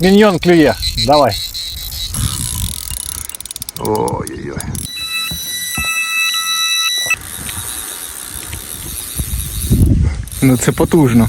Міньйон клює. Давай. Ой-ой-ой. Ну це потужно.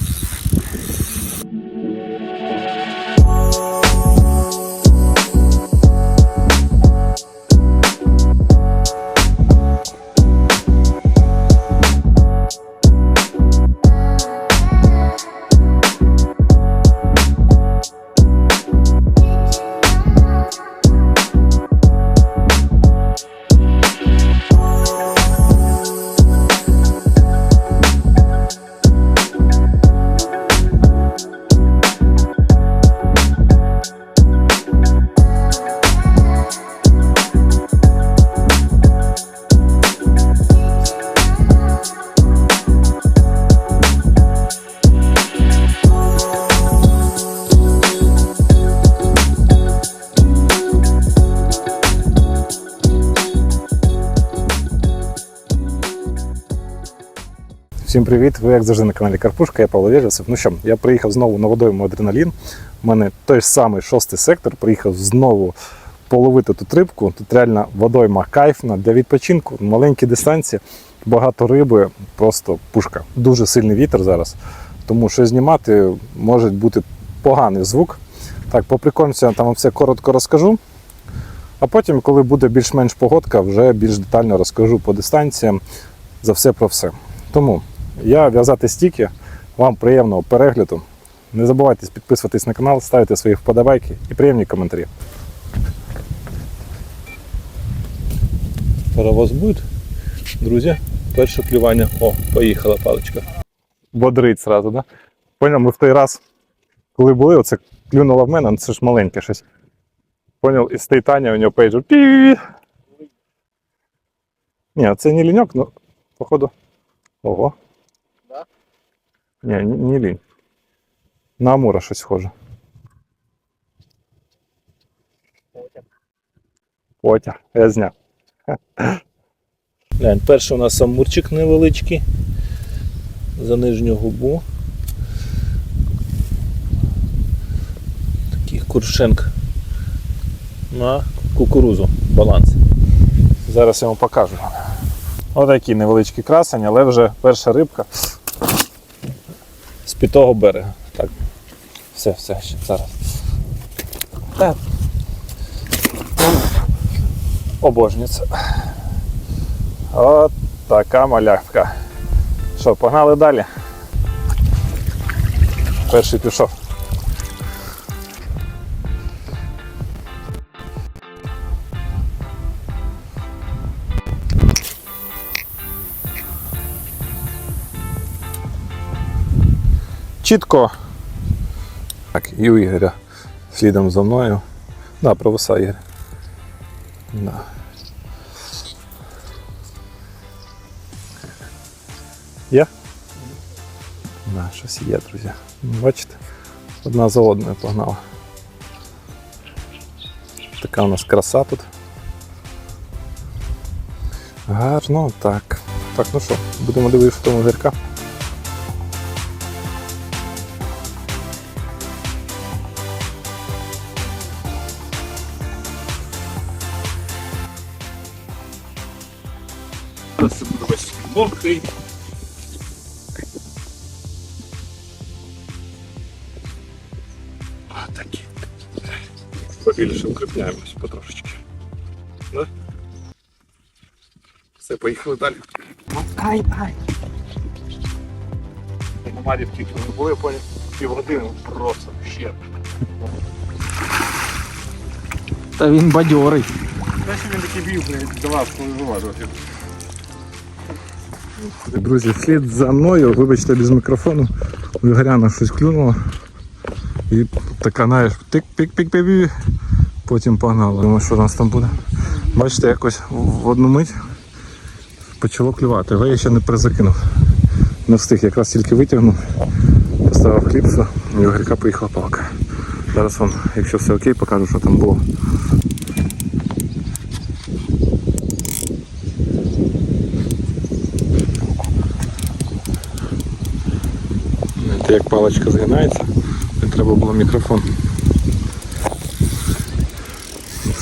Всім привіт! Ви як завжди на каналі Карпушка, я Павло Вєжесов. Ну що, я приїхав знову на водойму Адреналін. У мене той самий шостий сектор. Приїхав знову половити тут рибку. Тут реально водойма кайфна для відпочинку, маленькі дистанції, багато риби, просто пушка. Дуже сильний вітер зараз. Тому що знімати може бути поганий звук. Так, по прикольцю я там все коротко розкажу. А потім, коли буде більш-менш погодка, вже більш детально розкажу по дистанціям за все про все. Тому я в'язати стіки. Вам приємного перегляду. Не забувайте підписуватись на канал, ставити свої вподобайки і приємні коментарі. Паровоз буде, друзі. Перше клювання. О, поїхала паличка. Бодрить зразу, да? Поняв, ми в той раз, коли були, оце клюнуло в мене, ну це ж маленьке щось. Поняв, і стоїть Таня, у нього пейджер. Пі. Ні, це не ліньок, ну, походу. Ого. Ні, не, не лінь. На Амура щось схоже. Потяг. Я зняв. Глянь, перший у нас амурчик невеличкий. За нижню губу. Такий куршенк на кукурузу. Баланс. Зараз я вам покажу. Отакий невеличкий красень, але вже перша рибка з пітого берега. Так. Все, все, ще зараз. Так. Обожнюється. От така малявка. Що, погнали далі? Перший пішов. Чітко. Так, і у Ігоря слідом за мною. Да, провиса Ігор. Да. Є? Да, щось є, друзі. Бачите? Одна за одною погнала. Така у нас краса тут. Гарно, так. Так, ну що, будемо дивитися в тому гірка. Буде. А, такі. Побільше укріпляємось потрошечки. Да? Все, поїхали далі. Ай, ай. На Марівці, коли ми були, поняв, півгодини просто ще. Та він бадьорий. Та що він такий бів, блядь, давав, коли виважувати. Друзі, слід за мною, вибачте, без мікрофону. У Ігоряна щось клюнуло. І така, знаєш, тик-пік-пік-пік. Потім погнало. Думаю, що у нас там буде. Бачите, якось в одну мить почало клювати, але я ще не перезакинув. Не встиг, якраз тільки витягнув, поставив кліпсу, і у Ігорька поїхала палка. Зараз вам, якщо все окей, покажу, що там було. Знаєте, як паличка згинається, треба було мікрофон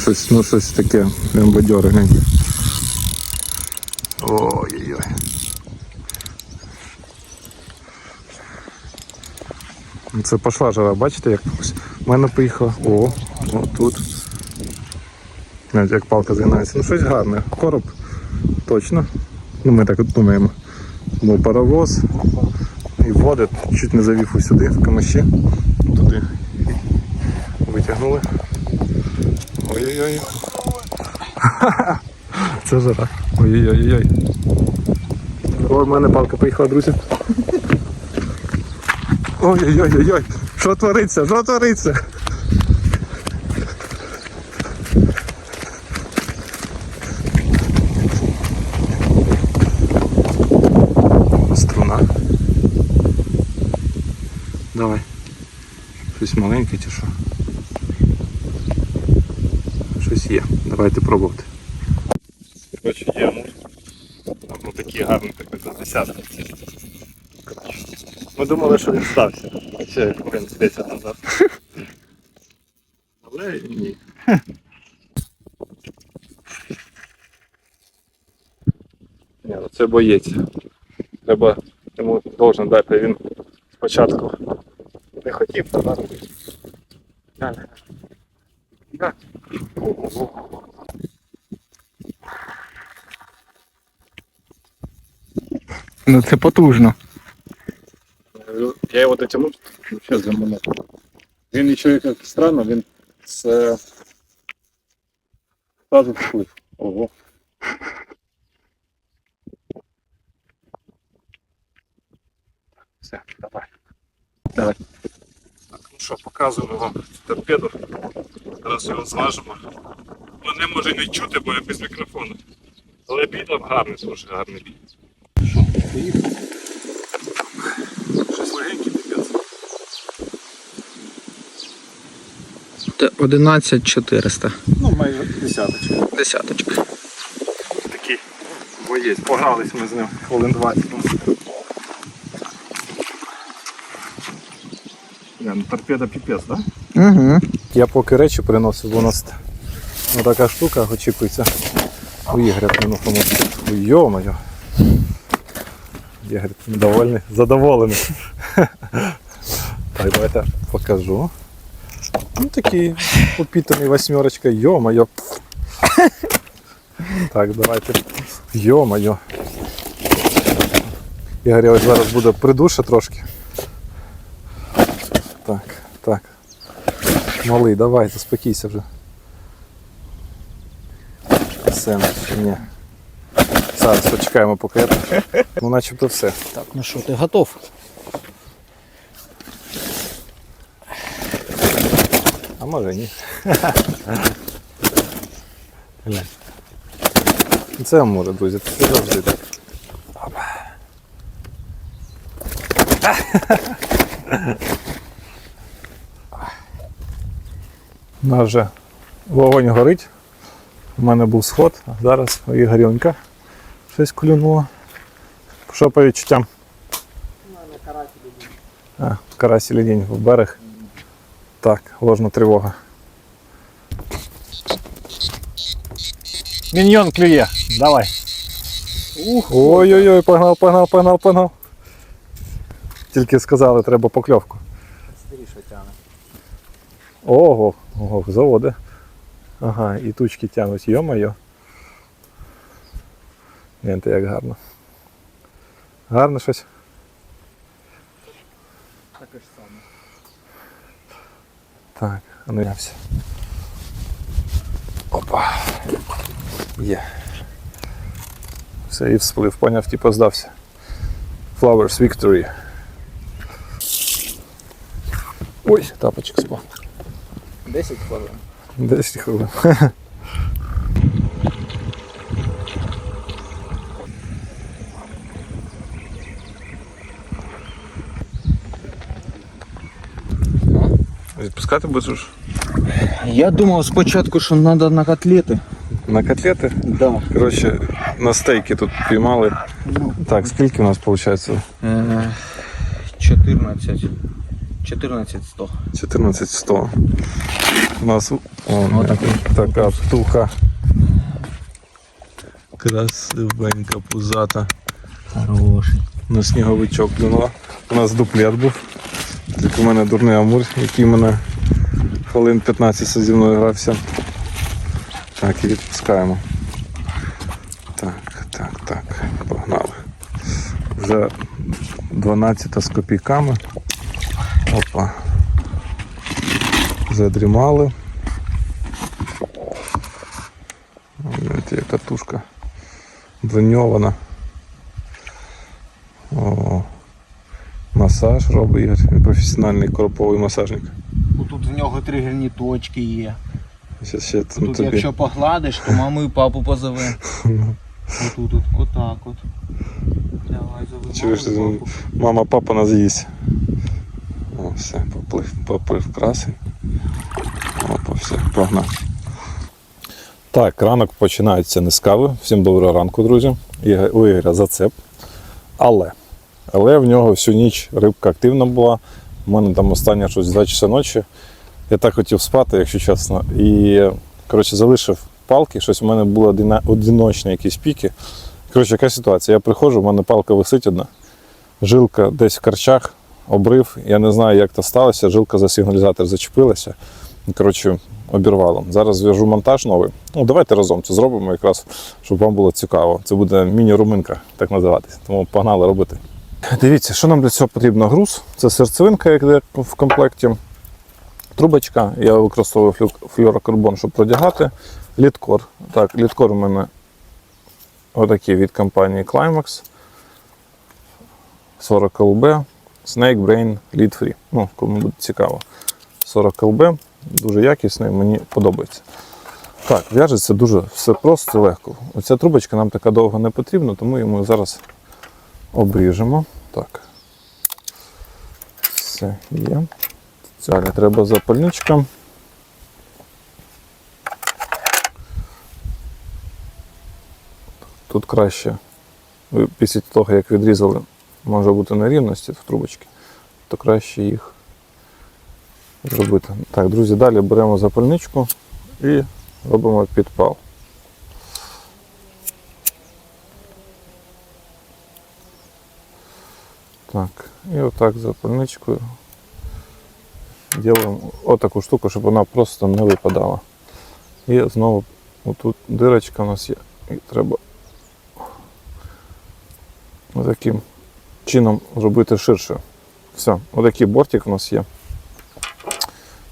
Щось, ну щось таке, прям бадьоре. Ой-ой-ой. Це пошла жара, бачите, як в мене поїхала. О, о, тут. Навіть як палка згинається. Ну щось гарне. Короб. Точно. Ну ми так от думаємо. Мой паровоз. І води. чуть не завів ось сюди в камиші. Туди витягнули. Ой-ой-ой. Це жара. Ой-ой-ой. Ой, в мене палка поїхала, друзі. Ой-ой-ой-ой. Що твориться? Що твориться? Струна. Давай. Щось маленьке чи що? Щось є. Давайте пробувати. Коротше, є амур. Ну такий гарний такий за десятку. Ми думали, що він стався. Ще хвилин 10 назад. Але ні. Ні, ну це боєць. Треба йому должен дати. Він спочатку не хотів, та зараз. Ну це потужно. Я его дотянул, сейчас заманул. Він еще как странно, він з сразу вплив. Ого. Все, давай. Давай. Що, показуємо вам торпеду. Зараз його зважимо. Мене може не чути, бо я без мікрофону. Але бій там гарний, слушай, гарний бій. Щось легенький піпець. 11 400. Ну, майже десяточка. Десяточка. Такий боєць. Погрались ми з ним хвилин 20. Не, ну торпеда піпець, так? Да? Угу. Я поки речі приносив, бо у нас ну, така штука очікується. У Ігоря приносимо. Йо-моє. Ігор довольний, задоволений. Так, давайте покажу. Ну такий упітаний восьмерочка, йо-моє. Так, давайте. Йо-моє. Ігор ось зараз буде придуша трошки. Так, так. Малий, давай, заспокійся вже. Все, ні. Зараз почекаємо поки. я- Ну начебто все. Так, ну що, ти готов? А може ні. Глянь. Це може, друзі, це завжди так. Опа. У нас вже вогонь горить. У мене був сход, а зараз у Ігорюнька щось клюнуло. Що по відчуттям? А, карась лінь в берег. Так, ложна тривога. Міньйон клює, давай. Ой-ой-ой, погнав, погнав, погнав, погнав. Тільки сказали, треба покльовку. Ого, ого, заводи. Ага, і тучки тянуть, йо-моє. Гляньте, як гарно. Гарно щось. Так, а ну я все. Опа. Є. Все, і всплив, поняв, типу здався. Flowers Victory. Ой, тапочок спав. 10 хвилин. 10 хвилин. Відпускати будеш? Я думав спочатку, що треба на котлети. На котлети? Да. Коротше, на стейки тут піймали. Так, скільки у нас виходить? Е, 14. 14100. 14100. У нас о, Отакий. така птуха. Красивенька пузата. Хороший. На сніговичок клюнула. У нас дуплет був. Тільки у мене дурний амур, який мене хвилин 15 зі мною грався. Так, і відпускаємо. Так, так, так. Погнали. Вже 12 з копійками. Опа. Задрімали. Гляньте, яка тушка броньована. О, масаж робить Ігор. Він професіональний короповий масажник. Тут в нього тригерні точки є. Ще, ще там Тут тобі. якщо погладиш, то маму і папу позове. Отут, от, отак от. Давай зови Чуєш, маму і папу. мама, папа нас з'їсть. О, все, поплив, поплив красень. Все, погнав. Так, ранок починається не з кави. Всім доброго ранку, друзі. У Ігоря зацеп. Але, але в нього всю ніч рибка активна була. У мене там останнє щось 2 часа ночі. Я так хотів спати, якщо чесно. І коротше, залишив палки, щось у мене були одиночні якісь піки. Коротше, яка ситуація? Я приходжу, у мене палка висить одна, жилка десь в карчах, обрив. Я не знаю, як це сталося. Жилка за сигналізатор зачепилася. Коротше, обірвало. Зараз зв'яжу монтаж новий. Ну, давайте разом це зробимо, якраз, щоб вам було цікаво. Це буде міні-руминка, так називатись. Тому погнали робити. Дивіться, що нам для цього потрібно? Груз. Це серцевинка, як йде в комплекті. Трубочка. Я використовую флю- флюорокарбон, щоб продягати. Літкор. Так, літкор у мене отакий від компанії Climax. 40 ЛБ. Snake Brain Lead Free. Ну, кому буде цікаво. 40 ЛБ. Дуже якісний, мені подобається. Так, в'яжеться дуже все просто легко. Оця трубочка нам така довго не потрібна, тому її зараз обріжемо. Так. Все є. Далі треба запальничка. Тут краще, після того, як відрізали, може бути нерівності в трубочці, то краще їх зробити. Так, друзі, далі беремо запальничку і робимо підпал. Так, і отак запальничкою робимо отаку штуку, щоб вона просто не випадала. І знову отут дирочка у нас є. І треба таким чином зробити ширше. Все, отакий бортик у нас є.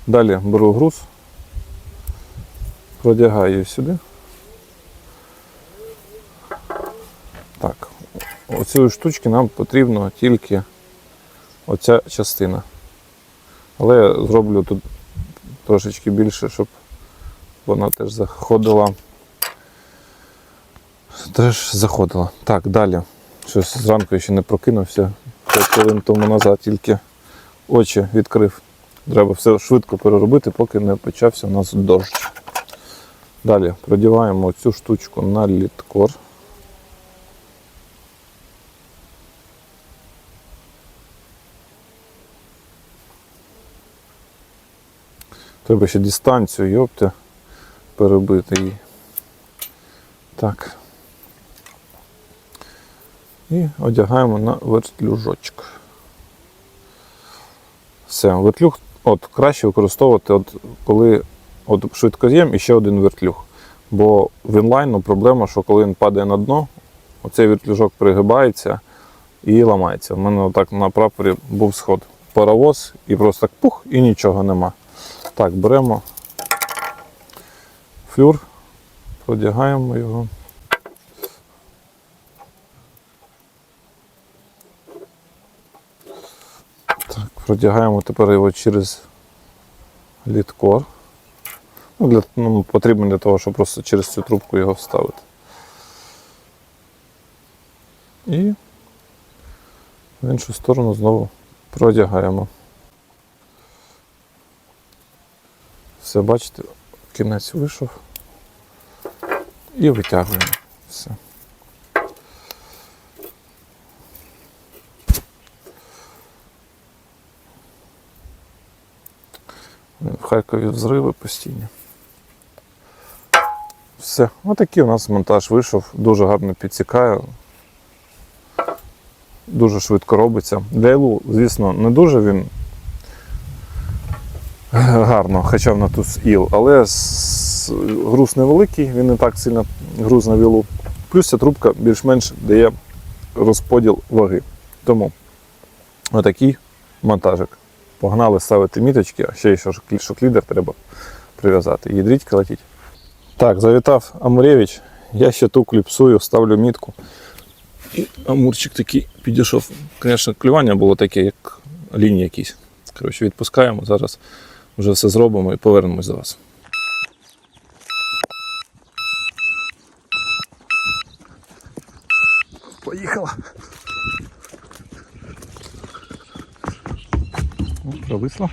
Далі беру груз, продягаю сюди. Так, оцієї штучки нам потрібно тільки оця частина. Але я зроблю тут трошечки більше, щоб вона теж заходила. Теж заходила. Так, далі. Щось зранку ще не прокинувся. 5 хвилин тому назад тільки очі відкрив. Треба все швидко переробити, поки не почався у нас дощ. Далі продіваємо цю штучку на літкор. Треба ще дистанцію, йопте, перебити її. Так. І одягаємо на вертлюжочок. Все, вертлюг от, краще використовувати, от, коли от, швидкоз'єм і ще один вертлюг. Бо в інлайну проблема, що коли він падає на дно, оцей вертлюжок пригибається і ламається. У мене отак на прапорі був сход. Паровоз і просто так пух, і нічого нема. Так, беремо флюр, продягаємо його. Так, продягаємо тепер його через літкор. Ну, для, ну, потрібно для того, щоб просто через цю трубку його вставити. І в іншу сторону знову продягаємо. Все, бачите, кінець вийшов. І витягуємо. Все. Харкові взриви постійні. Все, отакий у нас монтаж вийшов, дуже гарно підсікає. Дуже швидко робиться. Для ілу, звісно, не дуже він гарно, хоча в нас тут іл, але груз невеликий, він не так сильно груз на вілу. Плюс ця трубка більш-менш дає розподіл ваги. Тому отакий монтажик. Погнали ставити міточки, а ще й шоклідер треба прив'язати. Їдріть, колотіть. Так, завітав Амуревич. Я ще ту кліпсую, ставлю мітку. І Амурчик такий підійшов. Звісно, клювання було таке, як лінії якісь. Коротше, відпускаємо. Зараз вже все зробимо і повернемось до вас. Поїхала. О, Провисла.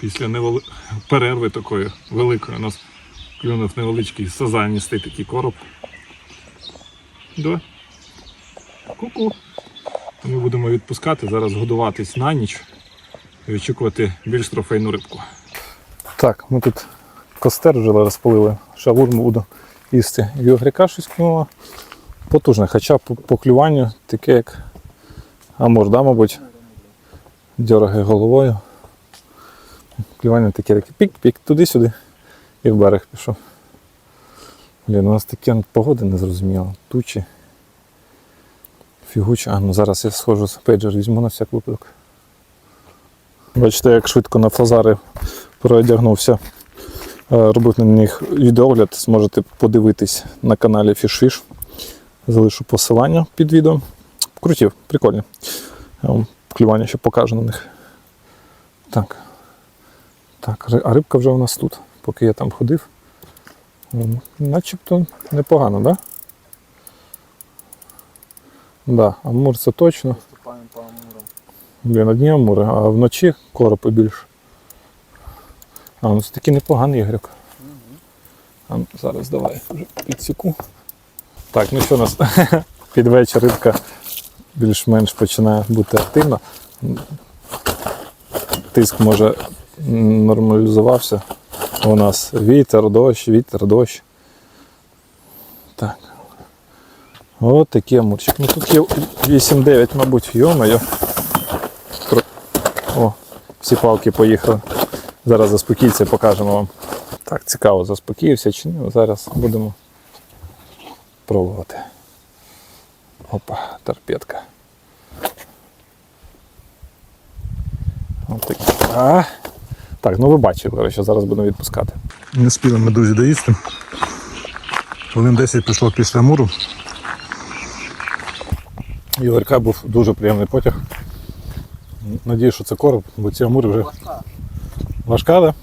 Після невели... перерви такої великої у нас клюнув невеличкий сазаністий такий короб. Да. Ку-ку. Ми будемо відпускати, зараз годуватись на ніч і очікувати більш трофейну рибку. Так, ми тут костер вже розпалили, шавурму буду їсти. Огряка щось клюнуло потужне, хоча по, по клюванню таке як амур, да, мабуть, дьоргає головою. Клювання таке таке пік-пік, туди-сюди і в берег пішов. Блін, у нас таке погода незрозуміла. Тучі. Фігуча. А, ну зараз я схожу з пейджер візьму на всяк випадок. Бачите, як швидко на фазари переодягнувся. Е, Робив на них відеогляд, зможете подивитись на каналі FishFish. Залишу посилання під відео. Крутів, прикольні. Я вам клювання ще покажу на них. Так. Так, а рибка вже у нас тут, поки я там ходив. Начебто непогано, так? Да? Да, амур це точно. Виступаємо по амурам. Блін, одні амури, а вночі коропи більше. А, ну це такий непоганий ігрок. А, ну, зараз давай вже підсіку. Так, ну що у нас під вечір рибка більш-менш починає бути активна. Тиск може нормалізувався. У нас вітер, дощ, вітер, дощ. Так. От такий амурчик. Ну тут є 8-9, мабуть, йомайо. О, всі палки поїхали. Зараз заспокійся, покажемо вам. Так, цікаво, заспокоївся чи ні. Зараз будемо пробувати. Опа, торпедка. От так. А. Так, ну ви бачили, коротше, зараз будемо відпускати. Не спіли ми дуже доїсти. Хвилин 10 пішло після муру. Ігорка був дуже приємний потяг. Надію, що це короб, бо ці амури вже Важка. важка, да?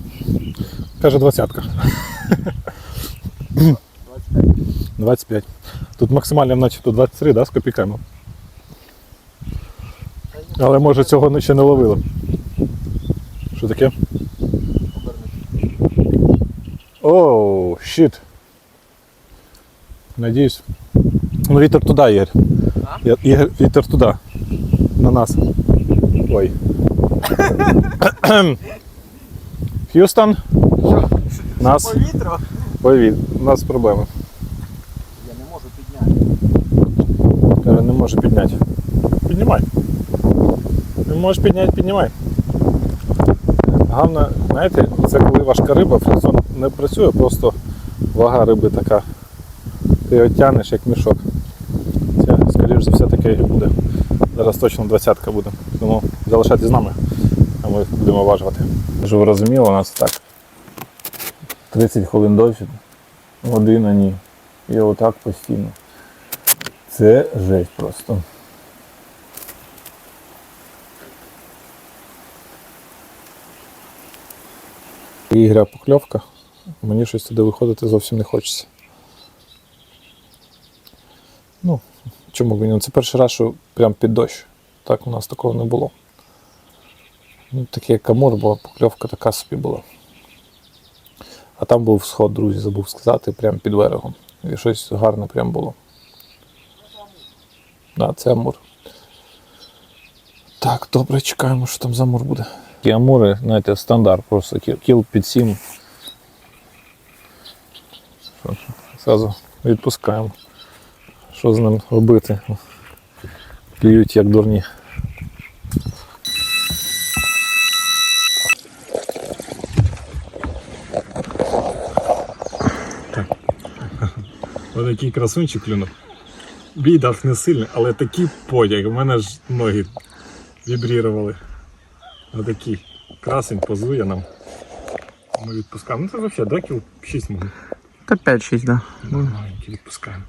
Каже двадцятка. 25. 25. Тут максимально начебто 23, да, з копійками. Але може цього ще не ловило. Що таке? Оу, щит. Надіюсь. Ну вітер туди, Ігор. Я- Ігор, вітер туди. На нас. Ой. Х'юстон, нас. Повітря? Привіт, у нас проблеми. Я не можу підняти. Каже, не може підняти. Піднімай. Не можеш підняти, піднімай. Головне, знаєте, це коли важка риба, фрикціон не працює, просто вага риби така. Ти його тягнеш як мішок. Це, скоріш за все, таке і буде. Зараз точно двадцятка буде. Тому залишайтесь з нами, а ми будемо важувати. Щоб ви розуміли, у нас так. 30 хвилин досвід, година ні. І отак постійно. Це жесть просто. Ігря покльовка. Мені щось туди виходити зовсім не хочеться. Ну, чому б ні? Це перший раз, що прям під дощ. Так у нас такого не було. Ну, таке як амур, бо покльовка така собі була. А там був сход, друзі, забув сказати, прямо під берегом. І щось гарне прям було. Да, це амур. Так, добре, чекаємо, що там замур буде. Ті амури, знаєте, стандарт, просто кіл, під сім. Що Зразу відпускаємо. Що з ним робити? Клюють як дурні. Ось такий красунчик клюнув. Бій дав не сильний, але такий подяг. У мене ж ноги вібрірували. Отакий красень позує нам. Ми відпускаємо. Ну це взагалі, да, кіл 6 може. Та 5-6, да. Маленький відпускаємо.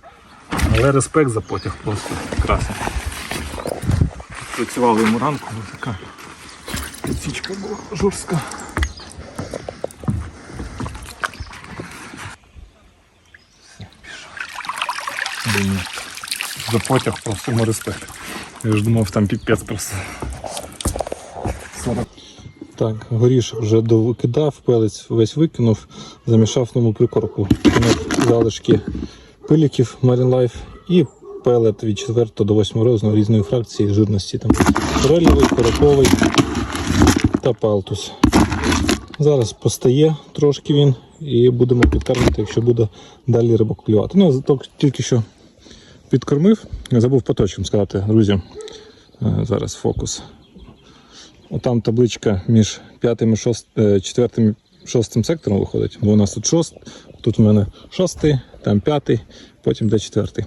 Але респект за потяг просто красний. Працювали йому ранку, така підсічка була жорстка. Все, пішов. Блін, За потяг просто йому респект. Я ж думав, там піпець просто. Так, горіш вже довикидав, пелець весь викинув, замішав в ньому прикорку. Залишки пиліків Marine Life і пелет від 4 до 8 розміру різної фракції жирності. Там форелевий, короповий та палтус. Зараз постає трошки він і будемо підкармити, якщо буде далі риба клювати. Ну, тільки що підкормив, забув по точкам сказати, друзі. Е, Зараз фокус. Отам табличка між п'ятим і шост, е, четвертим і шостим сектором виходить, бо у нас тут шост, тут у мене шостий, там п'ятий, потім де четвертий.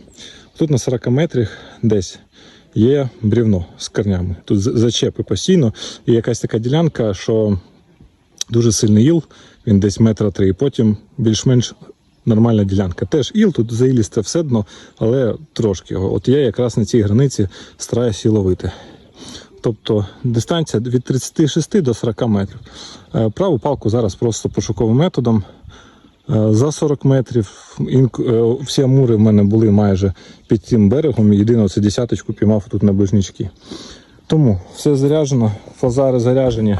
Тут на 40 метрах десь є брівно з корнями. Тут зачепи постійно, і якась така ділянка, що дуже сильний іл, він десь метра три, потім більш-менш нормальна ділянка. Теж іл, тут заїлісте все дно, але трошки. От я якраз на цій границі стараюся ловити. Тобто дистанція від 36 до 40 метрів. Е, Праву палку зараз просто пошуковим методом. Е, За 40 метрів е, всі амури в мене були майже під цим берегом. Єдине оце десяточку піймав тут на ближнички. Тому все заряджено, фазари заряджені.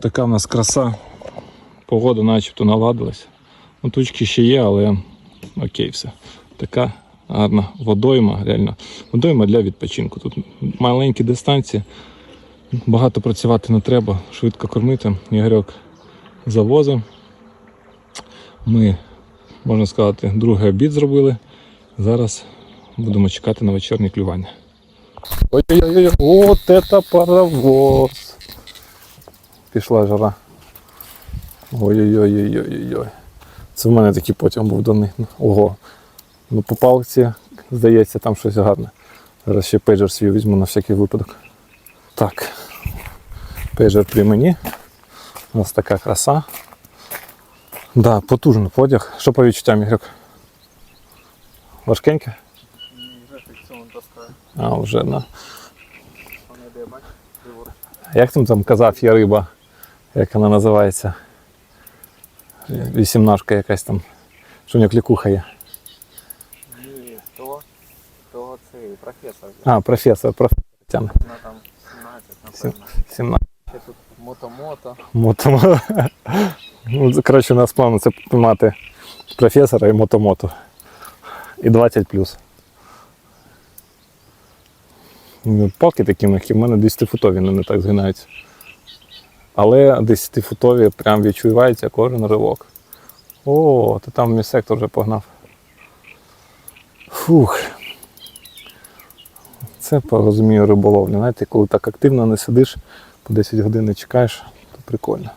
Така в нас краса. Погода начебто наладилась. Ну, тучки ще є, але окей, все. Така гарна водойма, реально. Водойма для відпочинку. Тут маленькі дистанції, багато працювати не треба, швидко кормити. Ігорьок завозив. Ми, можна сказати, другий обід зробили. Зараз будемо чекати на вечірнє клювання. Ой-ой-ой, от это паровоз. Пішла жара. Ой-ой-ой-ой-ой-ой. Це в мене такий потяг був до них. Ого. Ну по палці, здається, там щось гарне. Зараз ще пейджер свій візьму на всякий випадок. Так. Пейджер при мені. У нас така краса. Да, потужний потяг. Що по відчуттям, Ігрок? Важкеньке? А, вже, да. Як там там казав, є риба, як вона називається? Вісімнашка якась там. Що в нього клікуха є. Ні, то, то цей професор. А, професор, професор тягне. Вона там 17, напевно. 17. Ще тут мото-мото. Мото. Ну, коротше, у нас план це піймати професора і мотомото. І 20 плюс. Ну, Палки такі м'які, в мене 10-футові не, не так згинаються. Але 10-футові прям відчувається кожен ривок. О, то там мій сектор вже погнав. Фух. Це порозумію риболовлю. Знаєте, коли так активно не сидиш, по 10 годин не чекаєш, то прикольно.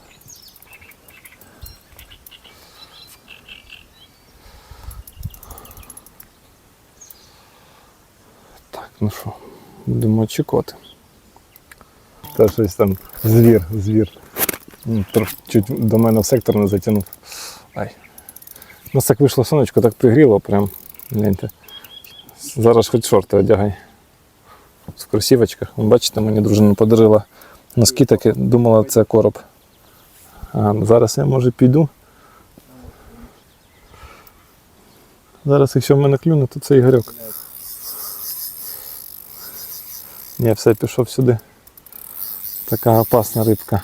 Так, ну що, будемо очікувати. Та щось там звір, звір. М, чуть до мене в сектор не затягнув. Ай. У нас так вийшло сонечко, так пригріло, прям. Гляньте. Зараз хоч шорти одягай. В кросівочках. Бачите, мені дружина подарила носки такі, думала, це короб. А, зараз я може піду. Зараз, якщо в мене клюне, то це Ігорьок. Ні, все, пішов сюди. Така опасна рибка.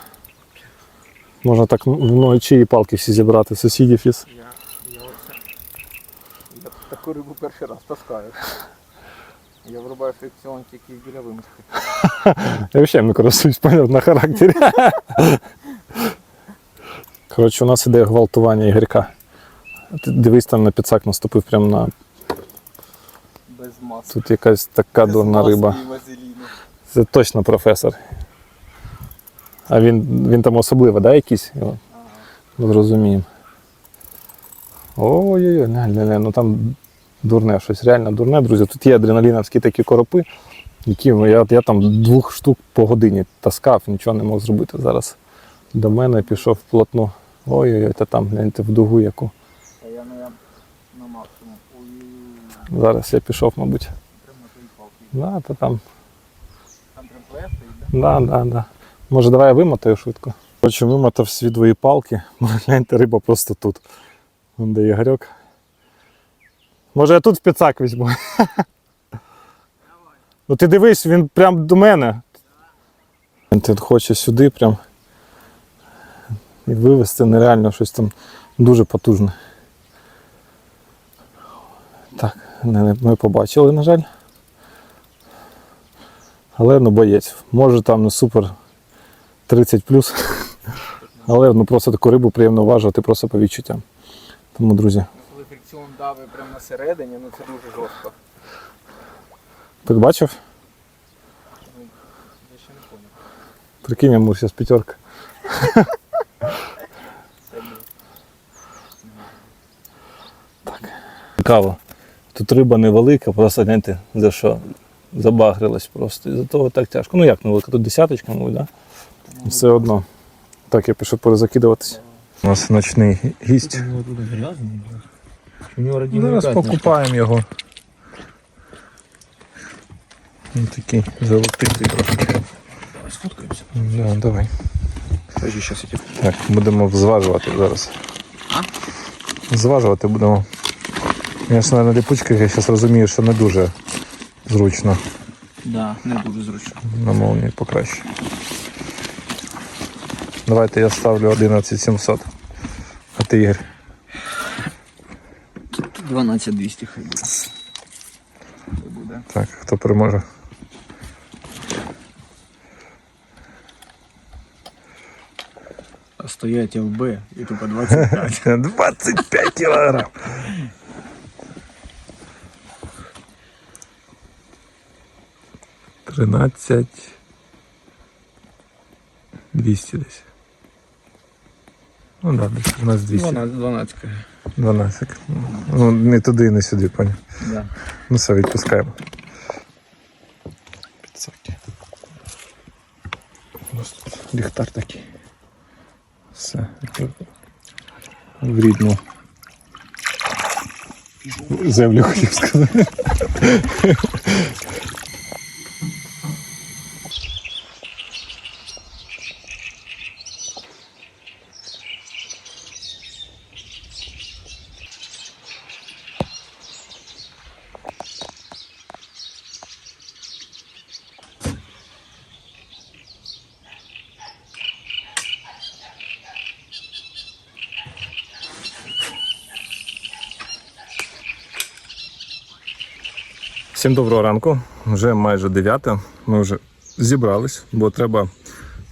Можна так вночі і палки всі зібрати, сусідів із. Я, я. Я таку рибу перший раз таскаю. Я врубаю фрикціон тільки біля вимушки. Я взагалі не користуюсь поняв, на характері. Коротше, у нас іде гвалтування Ігорька. Дивись там на підсак наступив прямо на. Без маски. Тут якась така дурна риба. і. Це точно професор. А він, він там особливий, да, якийсь? Ага. Зрозуміємо. Ой-ой-ой, не, не, не, ну там дурне щось, реально дурне, друзі. Тут є адреналіновські такі коропи, які я, я там двох штук по годині таскав, нічого не мог зробити. Зараз до мене пішов плотно. Ой-ой-ой, та там гляньте в дугу яку. Я на, на максимум. Ой, Зараз я пішов, мабуть. Да, та там. Там прям плесо йде. Да, да, да. Може, давай я вимотаю швидко. Коротше, вимотав сві двої палки. Гляньте, риба просто тут. Вон де Ігорьок. Може я тут в піцак візьму. Ну ти дивись, він прям до мене. Він хоче сюди прям. І вивезти нереально щось там дуже потужне. Так, ми побачили, на жаль. Але ну боєць. Може там не супер 30 Але ну просто таку рибу приємно важити просто по відчуттям. Тому, друзі, Коли фрикціон дави прямо на середині, ну це дуже жорстко. ти бачив? Ну, я ще не пам'ятаю. Прикинь, Амурся з п'ятерка. Цікаво. Тут риба невелика, просто гляньте, за що забагрилась просто. І за того так тяжко. Ну як невелика, тут десяточка, мабуть, да? Все одно. Так, я пішов перезакидуватись. У нас ночний гість. У нього тут грязний, блядь. У нього Зараз покупаємо його. Він такий золотистий трошки. Сфоткаємося. Да, давай. Я. Так, будемо зважувати зараз. Зважувати будемо. Звісно, на ліпучках я зараз розумію, що не дуже зручно Да, не дуже зручно. на молнії покраще. Давайте я ставлю 11700. А ти Ігор? 12 200 хай буде. Це буде. Так, хто переможе? А стоять ЛБ і тупо 25. 25 кілограм. Тринадцять. Двісті десь. Ну так, да, десь 13 200. 12, 12. 12. Ну, не туди, не сюди, поняв. Да. Ну все, відпускаємо. Підсаки. У нас тут ліхтар такий. Все. В рідну. Землю хотів сказати. Всім доброго ранку. Вже майже 9. Ми вже зібрались, бо треба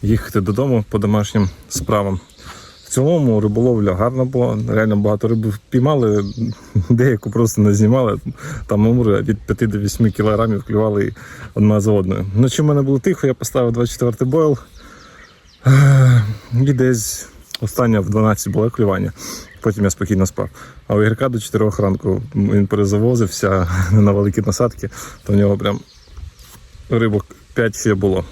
їхати додому по домашнім справам. В цілому риболовля гарна була, реально багато риби впіймали, деяку просто не знімали. Там амури від 5 до 8 кілограмів клювали одна за одною. Вночі в мене було тихо, я поставив 24 бойл. І десь остання в 12 було клювання. Потім я спокійно спав. А у Ігорка до 4 ранку він перезавозився на великі насадки, то в нього прям рибок 5 ще було.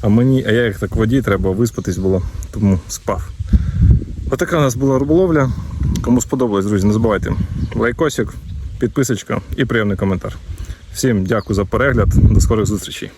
А мені, а я як так водій, треба виспатись було, тому спав. Отака у нас була риболовля. Кому сподобалось, друзі, не забувайте. Лайкосик, підписочка і приємний коментар. Всім дякую за перегляд. До скорих зустрічей.